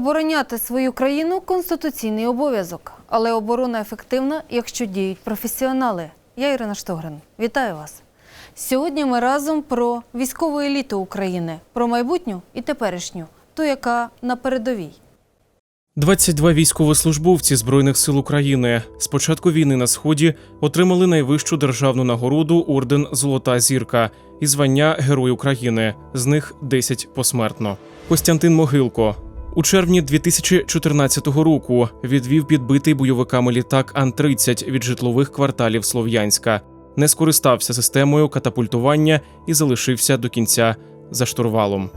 Обороняти свою країну конституційний обов'язок, але оборона ефективна, якщо діють професіонали. Я Ірина Штогрин. Вітаю вас. Сьогодні ми разом про військову еліту України, про майбутню і теперішню, ту, яка на передовій. 22 військовослужбовці Збройних сил України з початку війни на сході отримали найвищу державну нагороду орден Золота зірка і звання Герой України. З них 10 посмертно. Костянтин Могилко у червні 2014 року відвів підбитий бойовиками літак Ан-30 від житлових кварталів Слов'янська, не скористався системою катапультування і залишився до кінця за штурвалом.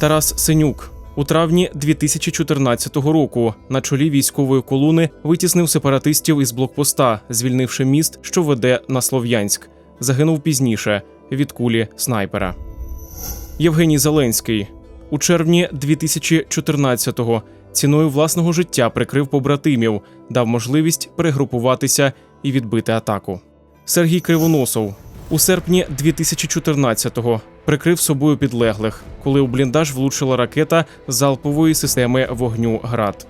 Тарас Синюк у травні 2014 року на чолі військової колони витіснив сепаратистів із блокпоста, звільнивши міст, що веде на Слов'янськ. Загинув пізніше від кулі снайпера. Євгеній Зеленський у червні 2014-го ціною власного життя прикрив побратимів, дав можливість перегрупуватися і відбити атаку. Сергій Кривоносов. У серпні 2014-го прикрив собою підлеглих, коли у бліндаж влучила ракета залпової системи вогню ГРАД.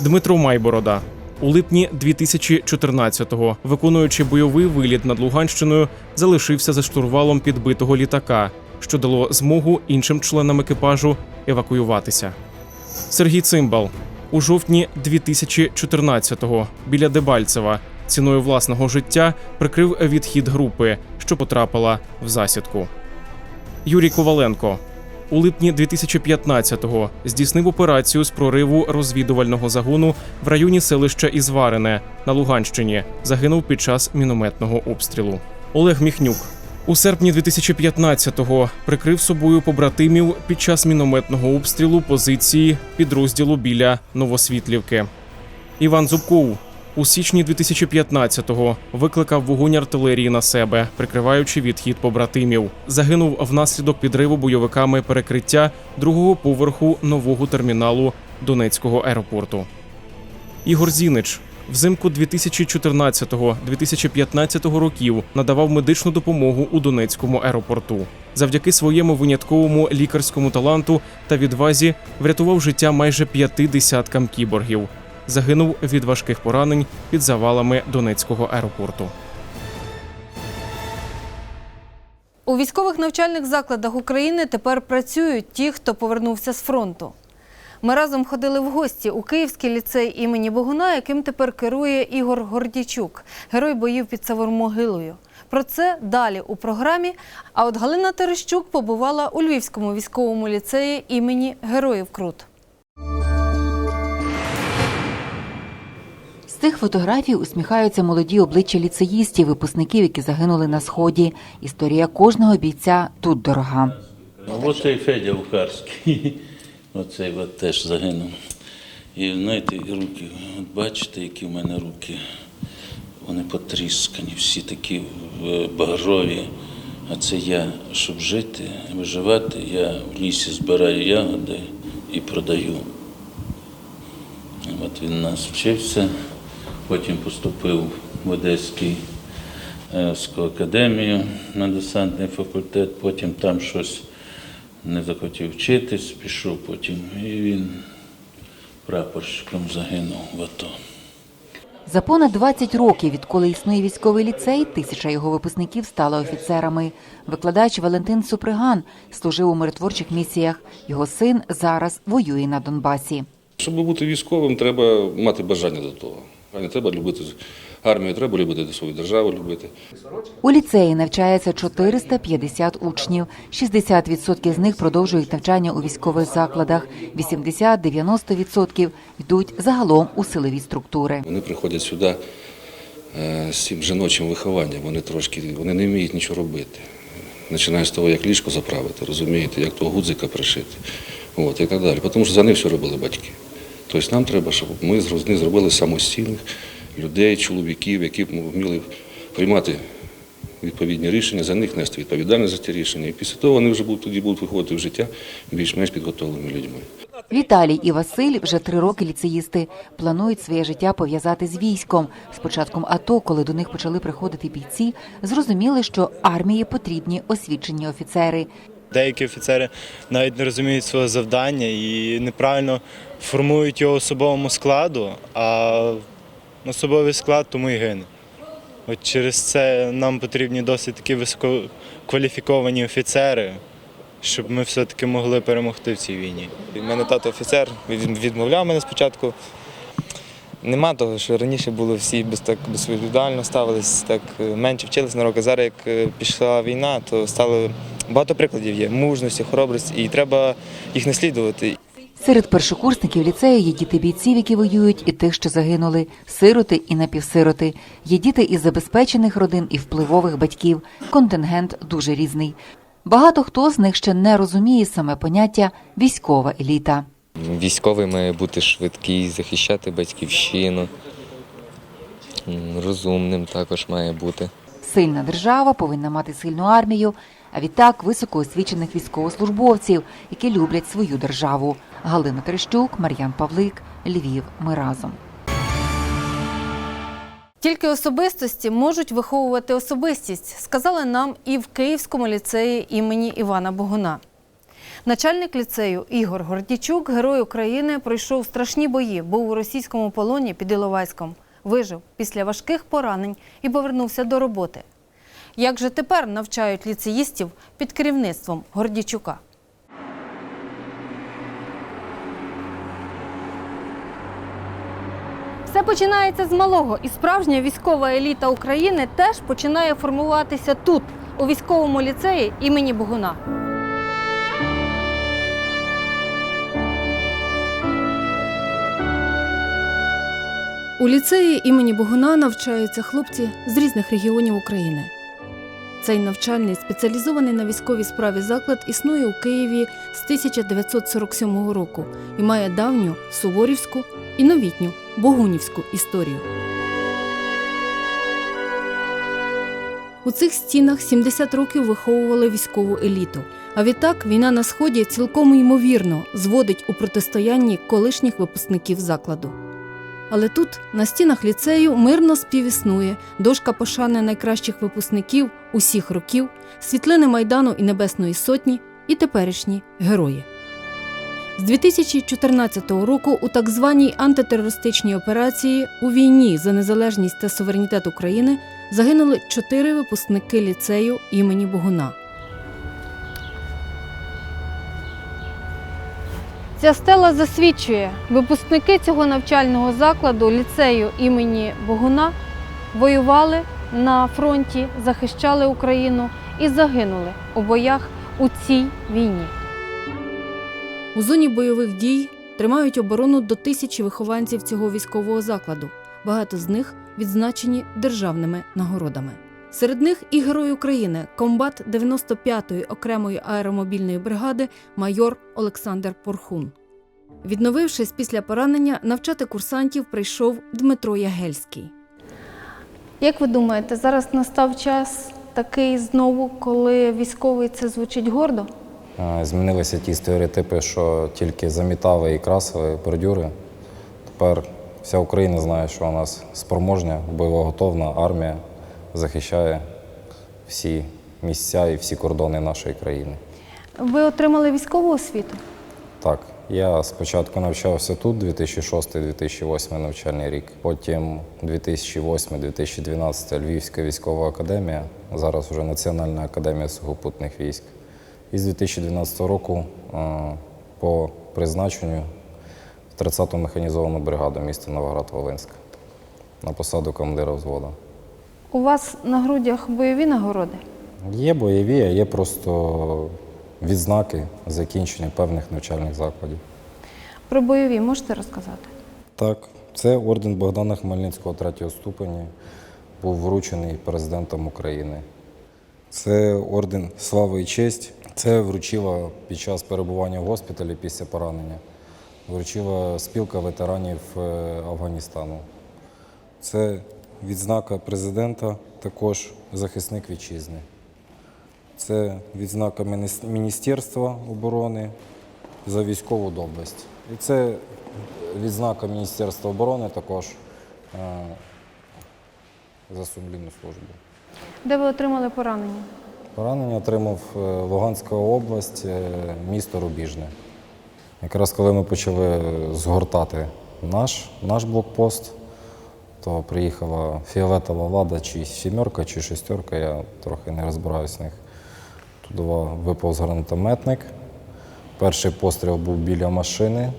Дмитро Майборода. У липні 2014-го, виконуючи бойовий виліт над Луганщиною, залишився за штурвалом підбитого літака, що дало змогу іншим членам екіпажу евакуюватися. Сергій Цимбал у жовтні 2014-го біля Дебальцева ціною власного життя прикрив відхід групи, що потрапила в засідку. Юрій Коваленко у липні 2015-го здійснив операцію з прориву розвідувального загону в районі селища Ізварине на Луганщині. Загинув під час мінометного обстрілу. Олег Міхнюк у серпні 2015-го прикрив собою побратимів під час мінометного обстрілу позиції підрозділу біля Новосвітлівки. Іван Зубков у січні 2015-го викликав вогонь артилерії на себе, прикриваючи відхід побратимів. Загинув внаслідок підриву бойовиками перекриття другого поверху нового терміналу Донецького аеропорту. Ігор Зінич взимку 2014-2015 років надавав медичну допомогу у Донецькому аеропорту. Завдяки своєму винятковому лікарському таланту та відвазі врятував життя майже п'яти десяткам кіборгів. Загинув від важких поранень під завалами Донецького аеропорту. У військових навчальних закладах України тепер працюють ті, хто повернувся з фронту. Ми разом ходили в гості у Київський ліцей імені Богуна, яким тепер керує Ігор Гордічук, герой боїв під Савормогилою. Про це далі у програмі. А от Галина Терещук побувала у Львівському військовому ліцеї імені Героїв Крут. З цих фотографій усміхаються молоді обличчя ліцеїстів, випускників, які загинули на сході. Історія кожного бійця тут дорога. Оце і Федя Ухарський. Оцей от теж загинув. І знаєте, і руки, от бачите, які в мене руки. Вони потріскані, всі такі е, багрові. А це я, щоб жити, виживати, я в лісі збираю ягоди і продаю. От він нас вчився, потім поступив в Одеський Одеську академію на десантний факультет, потім там щось не захотів вчитись, пішов потім, і він прапорщиком загинув в АТО. За понад 20 років, відколи існує військовий ліцей, тисяча його випускників стали офіцерами. Викладач Валентин Суприган служив у миротворчих місіях. Його син зараз воює на Донбасі. Щоб бути військовим, треба мати бажання до того. А не треба любити армію, треба любити свою державу, любити. У ліцеї навчається 450 учнів. 60% з них продовжують навчання у військових закладах. 80-90% йдуть загалом у силові структури. Вони приходять сюди е, з цим жіночим вихованням. Вони трошки вони не вміють нічого робити. Починають з того, як ліжко заправити, розумієте, як того гудзика пришити. От, і так далі. Тому що за них все робили батьки. Тобто нам треба, щоб ми з зробили самостійних людей, чоловіків, які б вміли приймати відповідні рішення, за них нести відповідальність за ті рішення. І після того вони вже будуть тоді будуть виходити в життя більш-менш підготовленими людьми. Віталій і Василь вже три роки ліцеїсти. Планують своє життя пов'язати з військом. З початком АТО, коли до них почали приходити бійці, зрозуміли, що армії потрібні освічені офіцери. Деякі офіцери навіть не розуміють свого завдання і неправильно формують його особовому складу, а особовий склад тому і гине. От через це нам потрібні досить такі висококваліфіковані офіцери, щоб ми все-таки могли перемогти в цій війні. У мене тато офіцер, відмовляв мене спочатку. Нема того, що раніше були всі без так безвідповідально ставились, так е, менше вчилися на роки. Зараз як е, пішла війна, то стало багато прикладів є мужності, хоробрості, і треба їх наслідувати. Серед першокурсників ліцею є діти бійців, які воюють, і тих, що загинули, сироти і напівсироти. Є діти із забезпечених родин і впливових батьків. Контингент дуже різний. Багато хто з них ще не розуміє саме поняття військова еліта. Військовий має бути швидкий, захищати батьківщину. Розумним також має бути. Сильна держава повинна мати сильну армію, а відтак високоосвічених військовослужбовців, які люблять свою державу. Галина Терещук, Мар'ян Павлик, Львів. Ми разом. Тільки особистості можуть виховувати особистість, сказали нам і в Київському ліцеї імені Івана Богуна. Начальник ліцею Ігор Гордічук, герой України, пройшов страшні бої, був у російському полоні під Іловайськом, вижив після важких поранень і повернувся до роботи. Як же тепер навчають ліцеїстів під керівництвом Гордічука? Все починається з малого, і справжня військова еліта України теж починає формуватися тут, у військовому ліцеї імені Богуна. У ліцеї імені Богуна навчаються хлопці з різних регіонів України. Цей навчальний спеціалізований на військовій справі заклад існує у Києві з 1947 року і має давню суворівську і новітню богунівську історію. У цих стінах 70 років виховували військову еліту. А відтак війна на сході цілком ймовірно зводить у протистоянні колишніх випускників закладу. Але тут, на стінах ліцею, мирно співіснує дошка пошани найкращих випускників усіх років, світлини Майдану і Небесної Сотні і теперішні герої. З 2014 року у так званій антитерористичній операції у війні за незалежність та суверенітет України загинули чотири випускники ліцею імені Богуна. Ця стела засвідчує, випускники цього навчального закладу ліцею імені Богуна воювали на фронті, захищали Україну і загинули у боях у цій війні. У зоні бойових дій тримають оборону до тисячі вихованців цього військового закладу. Багато з них відзначені державними нагородами. Серед них і герой України, комбат 95-ї окремої аеромобільної бригади майор Олександр Порхун. Відновившись після поранення, навчати курсантів прийшов Дмитро Ягельський. Як ви думаєте, зараз настав час такий знову, коли військовий це звучить гордо? Змінилися ті стереотипи, що тільки замітали і красили бордюри. Тепер вся Україна знає, що у нас спроможня, бойовоготовна армія захищає всі місця і всі кордони нашої країни. Ви отримали військову освіту? Так, я спочатку навчався тут, 2006-2008 навчальний рік. Потім 2008-2012 Львівська військова академія, зараз вже Національна академія сухопутних військ. І з 2012 року е, по призначенню в 30-ту механізовану бригаду міста Новоград-Волинськ на посаду командира взводу. У вас на грудях бойові нагороди? Є бойові, а є просто відзнаки закінчення певних навчальних закладів. Про бойові можете розказати? Так, це орден Богдана Хмельницького третього ступені був вручений президентом України. Це орден Слави і честь. Це вручила під час перебування в госпіталі після поранення. Вручила спілка ветеранів е, Афганістану. Це відзнака президента, також захисник вітчизни. Це відзнака Міністерства оборони за військову доблесть. І це відзнака Міністерства оборони також е, за сумлінну службу. Де ви отримали поранення? Поранення отримав е, Луганська область, е, місто Рубіжне. Якраз коли ми почали згортати наш, наш блокпост, то приїхала фіолетова лада, чи сімерка, чи шестерка, я трохи не розбираюсь в них. Туди виповз гранатометник. Перший постріл був біля машини,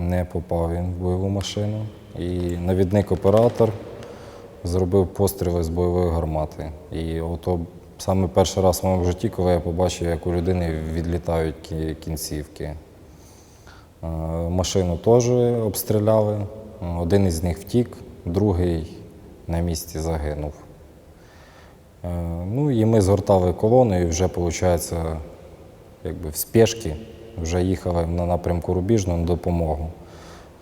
не попав він в бойову машину. І навідник оператор зробив постріли з бойової гармати. І ото саме перший раз в моєму житті, коли я побачив, як у людини відлітають кінцівки. Е, Машину теж обстріляли. Один із них втік, другий на місці загинув. Е, Ну і ми згортали колону і вже, виходить, якби в спешці вже їхали на напрямку Рубіжного на допомогу.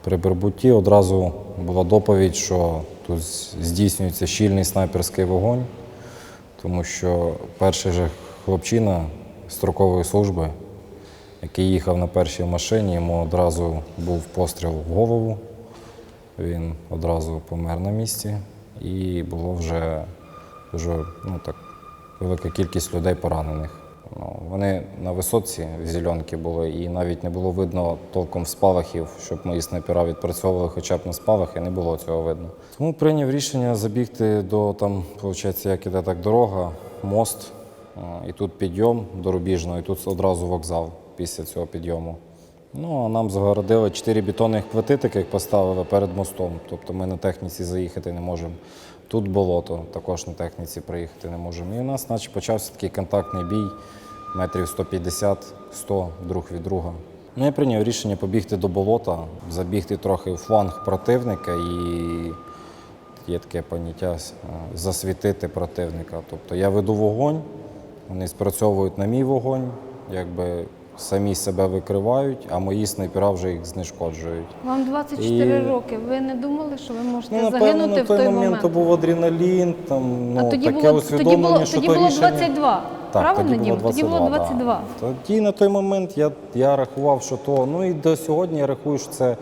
При прибутті одразу була доповідь, що тут здійснюється щільний снайперський вогонь, тому що перший же хлопчина строкової служби, який їхав на першій машині, йому одразу був постріл в голову. Він одразу помер на місці і було вже дуже ну, так, велика кількість людей поранених. Ну, вони на висотці в зеленки були, і навіть не було видно толком спалахів, щоб мої снайпера відпрацьовували хоча б на спалахи, не було цього видно. Тому прийняв рішення забігти до там, виходить, як іде так дорога, мост, і тут підйом до Рубіжного, і тут одразу вокзал після цього підйому. Ну, а нам загородили чотири бетонних плити, таких поставили перед мостом. Тобто ми на техніці заїхати не можемо. Тут болото, також на техніці приїхати не можемо. І у нас, наче, почався такий контактний бій метрів 150-100 друг від друга. Ну, я прийняв рішення побігти до болота, забігти трохи в фланг противника і є таке поняття е, засвітити противника. Тобто я веду вогонь, вони спрацьовують на мій вогонь, якби самі себе викривають, а мої снайпера вже їх знешкоджують. Вам 24 І- роки. Ви не думали, що ви можете Ну, напевно, загинути на в той той момент, момент? то був адреналін, там, ну, а тоді таке було, тоді усвідомлення, було, що тоді то було рішення... 22. Так, Правильно, тоді було Дім? Тоді було 22. 22. Да. Тоді на той момент я, я рахував, що то. Ну і до сьогодні я рахую, що це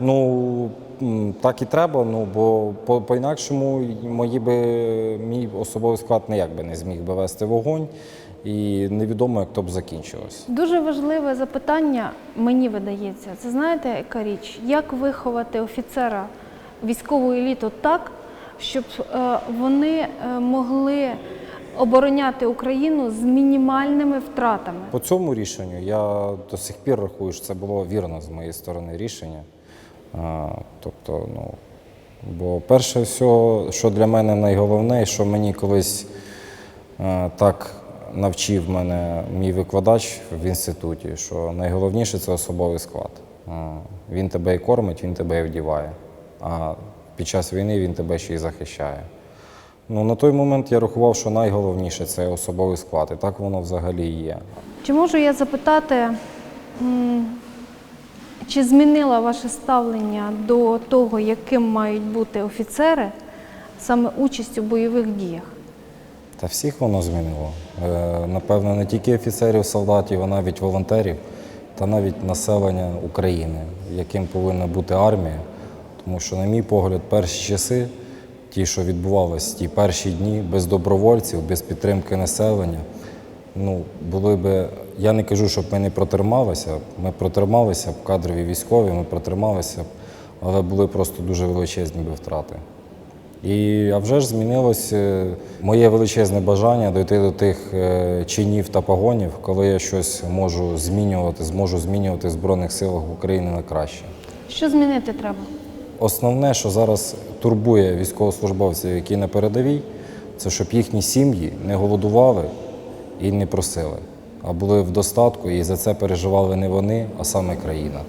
ну, м, так і треба, ну, бо по, по-інакшому мої би, мій особовий склад ніяк би не зміг би вести вогонь. І невідомо, як то б закінчилось. Дуже важливе запитання, мені видається. Це знаєте, яка річ? Як виховати офіцера військову еліту так, щоб е, вони е, могли обороняти Україну з мінімальними втратами? По цьому рішенню я до сих пір рахую, що це було вірно з моєї сторони рішення. Тобто, ну, бо перше все, що для мене найголовніше, що мені колись е, так навчив мене мій викладач в інституті, що найголовніше це особовий склад. Він тебе і кормить, він тебе і вдіває. А під час війни він тебе ще й захищає. Ну, на той момент я рахував, що найголовніше це особовий склад, і так воно взагалі є. Чи можу я запитати, чи змінило ваше ставлення до того, яким мають бути офіцери саме участь у бойових діях? Та всіх воно змінило. Е, Напевно, не тільки офіцерів, солдатів, а навіть волонтерів та навіть населення України, яким повинна бути армія. Тому що, на мій погляд, перші часи, ті, що відбувалися, ті перші дні без добровольців, без підтримки населення, ну, були би. Я не кажу, щоб ми не протрималися. Ми протрималися б кадрові військові, ми протрималися б, але були просто дуже величезні би втрати. І а вже ж змінилось е, моє величезне бажання дойти до тих е, чинів та погонів, коли я щось можу змінювати, зможу змінювати в Збройних силах України на краще. Що змінити треба? Основне, що зараз турбує військовослужбовців, які на передовій, це щоб їхні сім'ї не голодували і не просили, а були в достатку, і за це переживали не вони, а саме країна.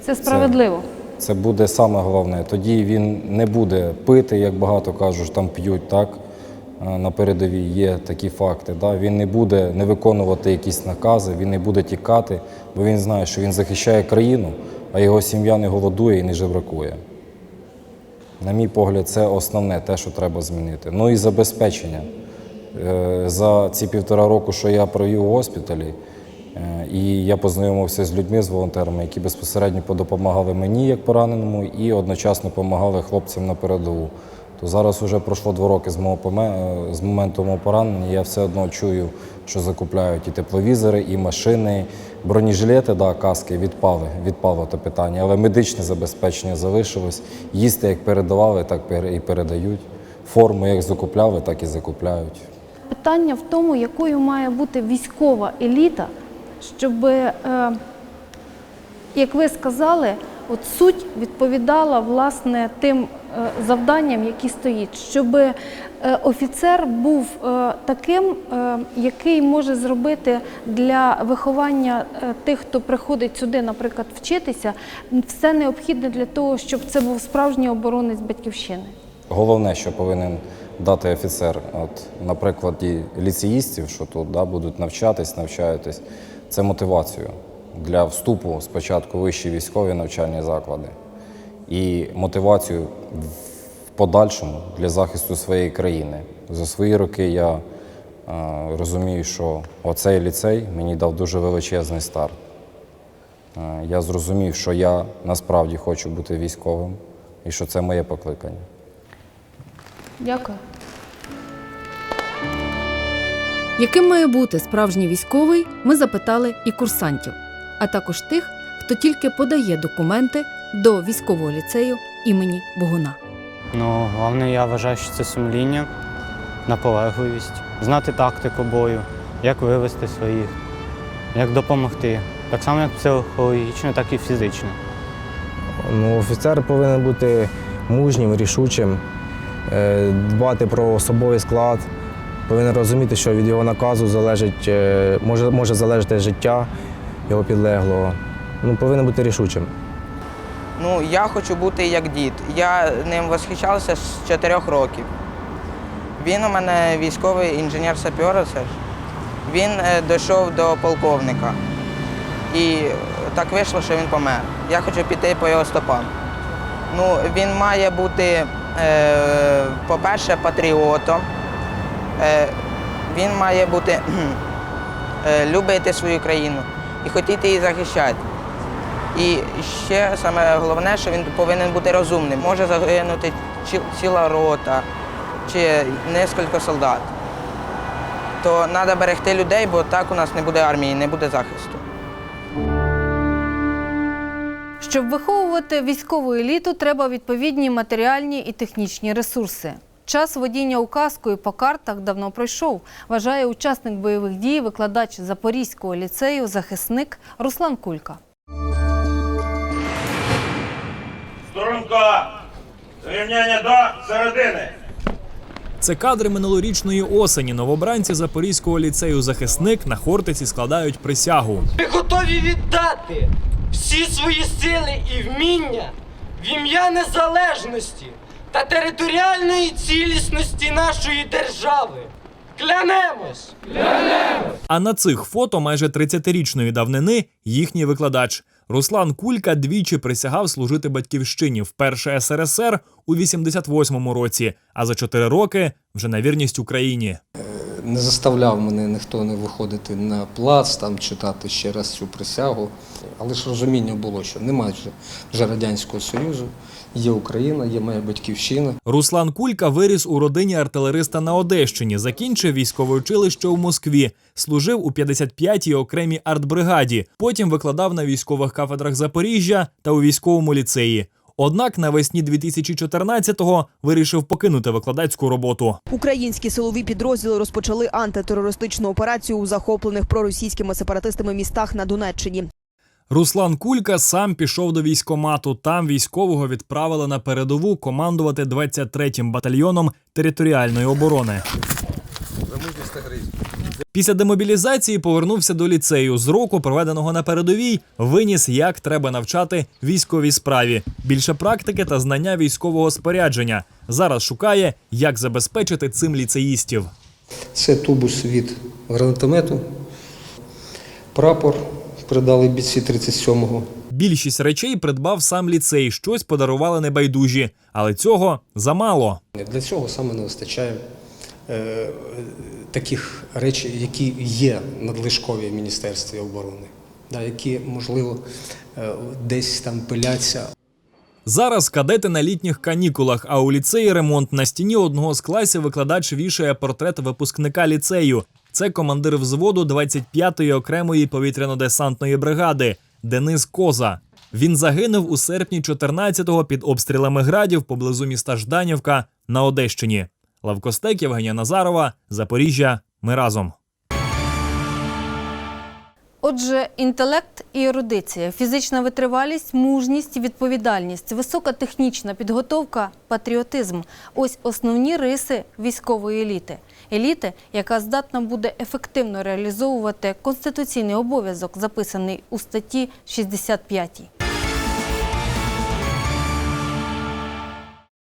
Це справедливо. Це буде саме головне. Тоді він не буде пити, як багато кажуть, там п'ють так. е, На передовій є такі факти. Да? Він не буде не виконувати якісь накази, він не буде тікати, бо він знає, що він захищає країну, а його сім'я не голодує і не жебракує. На мій погляд, це основне те, що треба змінити. Ну і забезпечення. Е, За ці півтора року, що я провів у госпіталі, і я познайомився з людьми, з волонтерами, які безпосередньо допомагали мені як пораненому, і одночасно допомагали хлопцям на передову. то зараз вже пройшло два роки з мого е, з моменту мого поранення. Я все одно чую, що закупляють і тепловізори, і машини, бронежилети, да, каски відпали, відпало те питання, але медичне забезпечення залишилось. Їсти як передавали, так і передають. Форму як закупляли, так і закупляють. Питання в тому, якою має бути військова еліта, щоб, е, як ви сказали, от суть відповідала власне тим е, завданням, які стоїть, щоб е, офіцер був таким, який може зробити для виховання тих, хто приходить сюди, наприклад, вчитися, все необхідне для того, щоб це був справжній оборонець батьківщини. Головне, що повинен дати офіцер, от, на прикладі ліцеїстів, що тут да, будуть навчатись, навчаєтесь, це мотивацію для вступу спочатку вищі військові навчальні заклади і мотивацію в подальшому для захисту своєї країни. За свої роки я е, розумію, що оцей ліцей мені дав дуже величезний старт. Е, я зрозумів, що я насправді хочу бути військовим і що це моє покликання. Дякую. Яким має бути справжній військовий, ми запитали і курсантів, а також тих, хто тільки подає документи до військового ліцею імені Богуна. Ну, головне, я вважаю, що це сумління, наполегливість, знати тактику бою, як вивести своїх, як допомогти. Так само, як психологічно, так і фізично. Ну, офіцер повинен бути мужнім, рішучим, е, дбати про особовий склад, повинен розуміти, що від його наказу залежить, е, може, може залежати життя його підлеглого. Ну, повинен бути рішучим. Ну, я хочу бути як дід. Я ним восхищався з 4 років. Він у мене військовий інженер сапера, це ж. Він е, дійшов до полковника. І так вийшло, що він помер. Я хочу піти по його стопам. Ну, він має бути, е, по-перше, патріотом. Е, він має бути е, любити свою країну і хотіти її захищати. І ще саме головне, що він повинен бути розумним. Може загинути ціла рота чи нескільки солдат. То треба берегти людей, бо так у нас не буде армії, не буде захисту. Щоб виховувати військову еліту, треба відповідні матеріальні і технічні ресурси. Час водіння указкою по картах давно пройшов, вважає учасник бойових дій, викладач Запорізького ліцею, захисник Руслан Кулька. Сторонка! Рівняння до середини. Це кадри минулорічної осені. Новобранці Запорізького ліцею захисник на Хортиці складають присягу. Ми готові віддати всі свої сили і вміння в ім'я незалежності та територіальної цілісності нашої держави. Клянемось! А на цих фото майже 30-річної давнини їхній викладач. Руслан Кулька двічі присягав служити батьківщині вперше СРСР у 88-му році, а за 4 роки вже на вірність Україні. Не заставляв мене ніхто не виходити на плац, там читати ще раз цю присягу. Але ж розуміння було, що немає вже, вже Радянського Союзу, є Україна, є моя батьківщина. Руслан Кулька виріс у родині артилериста на Одещині, закінчив військове училище у Москві, служив у 55-й окремій артбригаді, потім викладав на військових кафедрах Запоріжжя та у військовому ліцеї. Однак навесні 2014-го вирішив покинути викладацьку роботу. Українські силові підрозділи розпочали антитерористичну операцію у захоплених проросійськими сепаратистами містах на Донеччині. Руслан Кулька сам пішов до військомату. Там військового відправили на передову командувати 23-м батальйоном територіальної оборони. Після демобілізації повернувся до ліцею. З року, проведеного на передовій, виніс, як треба навчати військовій справі, більше практики та знання військового спорядження. Зараз шукає, як забезпечити цим ліцеїстів. Це тубус від гранатомету, прапор передали бійці 37-го. Більшість речей придбав сам ліцей, щось подарували небайдужі, але цього замало. Для цього саме не вистачає е, таких речей, які є надлишкові в Міністерстві оборони, да, які, можливо, е, десь там пиляться. Зараз кадети на літніх канікулах, а у ліцеї ремонт на стіні одного з класів викладач вішає портрет випускника ліцею. Це командир взводу 25-ї окремої повітряно-десантної бригади Денис Коза. Він загинув у серпні 14-го під обстрілами градів поблизу міста Жданівка на Одещині. Лавкостек Євгенія Назарова, Запоріжжя. Ми разом. Отже, інтелект і ерудиція, фізична витривалість, мужність, відповідальність, висока технічна підготовка, патріотизм ось основні риси військової еліти. Еліти, яка здатна буде ефективно реалізовувати конституційний обов'язок, записаний у статті 65.